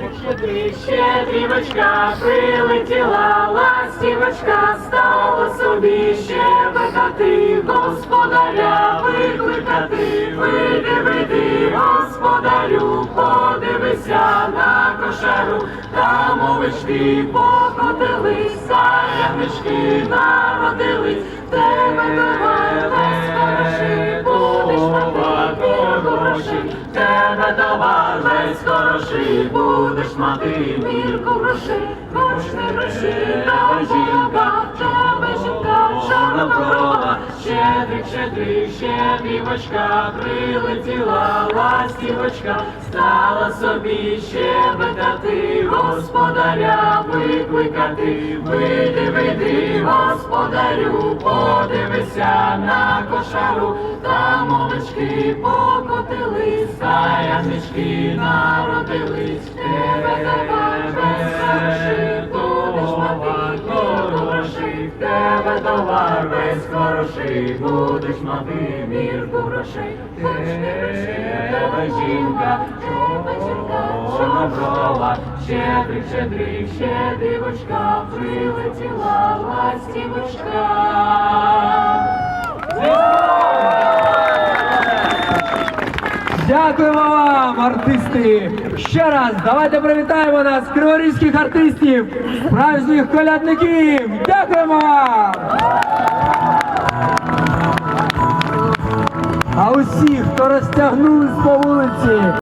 Щедрик, щедрівочка, прилетіла ластівочка, стала собі щебетати, господаря викликати, вийди, вийди, господарю, подивися на кошару, там овечки покотились, а ягнички народились, тебе товар весь хороший, будеш мати мірку грошей, гроші, гроші, та жінка, тебе жінка, чорноброва, щедрик, щедрик, щедрівочка, прилетіла ластівочка, стала собі щебетати, господаря викликати, вийди, вийди, господарю, подивися на кошару, там овечки покотились, а ягнички народились, тебе мати грошей, в тебе товар весь хороший, будеш мати мірку грошей, тебе жінка, тебе жінка, чорноброва, щедрик, щедрик, щедрівочка, прилетіла ластівочка. Дякуємо вам, артисти! Ще раз давайте привітаємо нас, криворізьких артистів, справжніх колядників! Дякуємо вам! А усі, хто розтягнулись по вулиці,